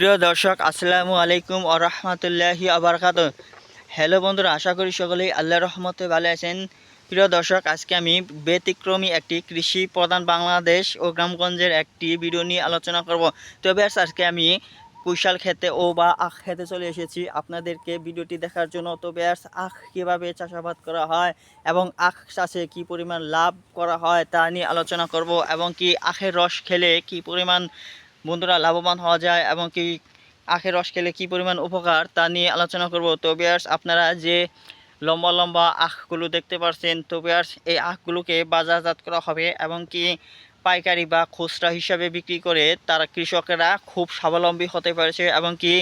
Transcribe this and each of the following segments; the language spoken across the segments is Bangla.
প্রিয় দর্শক, আসসালামু আলাইকুম ও রহমতুল্লাহি আবরকাত হ্যালো বন্ধুরা, আশা করি সকলেই আল্লাহ রহমতে ভালো আছেন। প্রিয় দর্শক, আজকে আমি ব্যতিক্রমী একটি কৃষি প্রধান বাংলাদেশ ও গ্রামগঞ্জের একটি ভিডিও নিয়ে আলোচনা করব। তবে আজকে আমি কুশাল খেতে ও বা আখ খেতে চলে এসেছি আপনাদেরকে ভিডিওটি দেখার জন্য। তবে আখ কীভাবে চাষাবাদ করা হয় এবং আখ চাষে কি পরিমাণ লাভ করা হয় তা নিয়ে আলোচনা করব এবং কি আখের রস খেলে কি পরিমাণ বন্ধুরা লাভবান হওয়া যায় এবং কি আখের রস খেলে কী পরিমাণ উপকার তা নিয়ে আলোচনা করব। তো বিয়ার্স আপনারা যে লম্বা লম্বা আখগুলো দেখতে পাচ্ছেন তো বিয়ার্স এই আখগুলোকে বাজারজাত করা হবে এবং কি পাইকারি বা খুচরা হিসাবে বিক্রি করে তারা কৃষকেরা খুব স্বাবলম্বী হতে পারছে এবং কি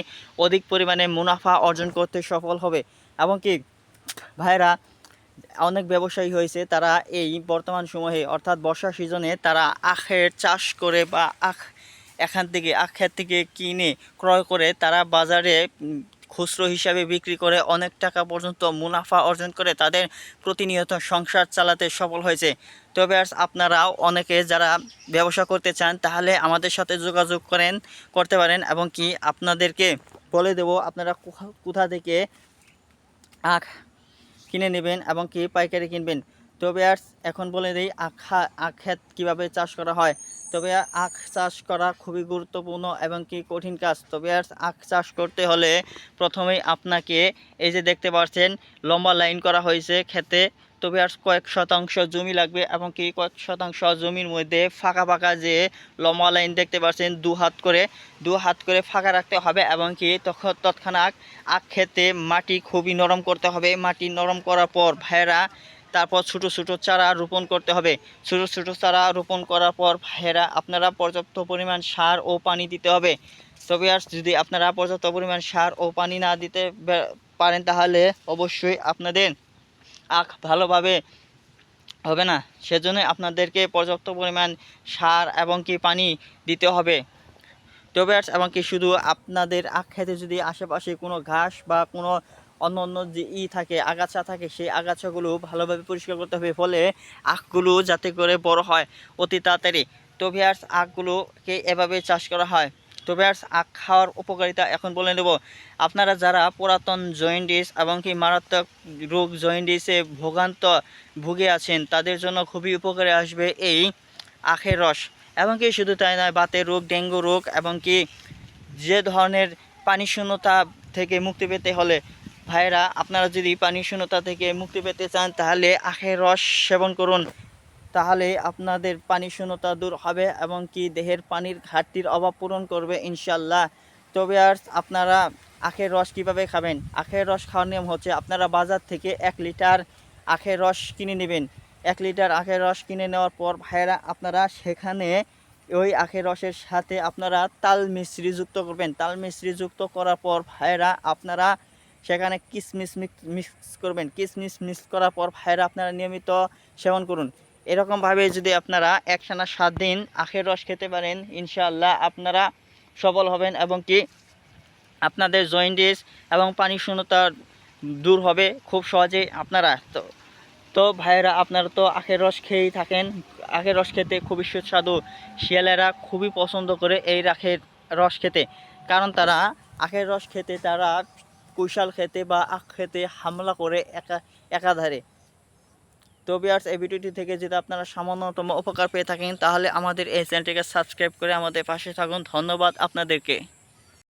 অধিক পরিমাণে মুনাফা অর্জন করতে সফল হবে। এবং কি ভাইরা, অনেক ব্যবসায়ী হয়েছে, তারা এই বর্তমান সময়ে অর্থাৎ বর্ষা সিজনে তারা আখের চাষ করে বা আখ এখান থেকে আখ ক্ষেত থেকে কিনে ক্রয় করে তারা বাজারে খুচরো হিসাবে বিক্রি করে অনেক টাকা পর্যন্ত মুনাফা অর্জন করে তাদের প্রতিনিয়ত সংসার চালাতে সফল হয়েছে। তবে আর আপনারাও অনেকে যারা ব্যবসা করতে চান, তাহলে আমাদের সাথে যোগাযোগ করেন, করতে পারেন এবং কি আপনাদেরকে বলে দেব আপনারা কোথা- থেকে আখ কিনে নেবেন এবং কি পাইকারি কিনবেন। তবে আর এখন বলে দিই, আখা আখ কীভাবে চাষ করা হয় তবে আখ চাষ করা খুবই গুরুত্বপূর্ণ এবং কি কঠিন কাজ। তবে আখ চাষ করতে হলে প্রথমেই আপনাকে এই যে দেখতে পাচ্ছেন, লম্বা লাইন করা হয়েছে খেতে। তবে আর কয়েক শতাংশ জমি লাগবে এবং কি কয়েক শতাংশ জমির মধ্যে ফাঁকা ফাঁকা যে লম্বা লাইন দেখতে পাচ্ছেন, দু হাত করে, দু হাত করে ফাঁকা রাখতে হবে এবং কি তখন তৎক্ষণাৎ আখ খেতে মাটি খুবই নরম করতে হবে। মাটি নরম করার পর ভাইয়েরা তারপর ছোটো ছোটো চারা রোপণ করতে হবে। ছোটো ছোটো চারা রোপণ করার পর ভাইয়েরা, আপনারা পর্যাপ্ত পরিমাণ সার ও পানি দিতে হবে। তবে আর যদি আপনারা পর্যাপ্ত পরিমাণ সার ও পানি না দিতে পারেন তাহলে অবশ্যই আপনাদের আখ ভালোভাবে হবে না। সেজন্য আপনাদেরকে পর্যাপ্ত পরিমাণ সার এবং কি পানি দিতে হবে। তবে এবং কি শুধু আপনাদের আখ খেতে যদি আশেপাশে কোনো ঘাস বা কোনো অন্য অন্য যে ই থাকে, আগাছা থাকে, সেই আগাছাগুলো ভালোভাবে পরিষ্কার করতে হবে ফলে আখগুলো যাতে করে বড় হয় অতি তাড়াতাড়ি। আর আখগুলোকে এভাবে চাষ করা হয়। আর আখ খাওয়ার উপকারিতা এখন বলে নেব। আপনারা যারা পুরাতন জয়েন্টিস এবং কি মারাত্মক রোগ জয়েন্টিসে ভোগান্ত, ভুগে আছেন, তাদের জন্য খুবই উপকারে আসবে এই আখের রস। এবং কি শুধু তাই নয়, বাতের রোগ, ডেঙ্গু রোগ এবং কি যে ধরনের পানি শূন্যতা থেকে মুক্তি পেতে হলে ভাইরা আপনারা যদি পানি শূন্যতা থেকে মুক্তি পেতে চান, তাহলে আখের রস সেবন করুন। তাহলে আপনাদের পানি শূন্যতা দূর হবে এবং কি দেহের পানির ঘাটতির অভাব পূরণ করবে ইনশাল্লাহ তবে আর আপনারা আখের রস কীভাবে খাবেন? আখের রস খাওয়ার নিয়ম হচ্ছে আপনারা বাজার থেকে এক লিটার আখের রস কিনে নেবেন। এক লিটার আখের রস কিনে নেওয়ার পর ভাইয়েরা, আপনারা সেখানে ওই আখের রসের সাথে আপনারা তাল মিশ্রি যুক্ত করবেন। তাল মিশ্রি যুক্ত করার পর ভাইয়েরা, আপনারা সেখানে কিশমিশ মিক্স করবেন। কিশমিশ মিক্স করার পর ভাইয়েরা আপনারা নিয়মিত সেবন করুন। এরকমভাবে যদি আপনারা একসানা সাত দিন আখের রস খেতে পারেন, ইনশাআল্লাহ আপনারা সফল হবেন এবং কি আপনাদের জয়েন্টিস এবং পানি শূন্যতা দূর হবে খুব সহজেই আপনারা। তো তো ভাইয়েরা, আপনারা তো আখের রস খেয়েই থাকেন। আখের রস খেতে খুবই সুস্বাদু। শিয়ালেরা খুবই পছন্দ করে এই আখের রস খেতে। কারণ তারা আখের রস খেতে তারা কুশাল খেতে বা আখ খেতে হামলা করে একা, একাধারে। তো বিয়ার্স এই ভিডিওটি থেকে যদি আপনারা সামান্যতম উপকার পেয়ে থাকেন, তাহলে আমাদের এই চ্যানেলটিকে সাবস্ক্রাইব করে আমাদের পাশে থাকুন। ধন্যবাদ আপনাদেরকে।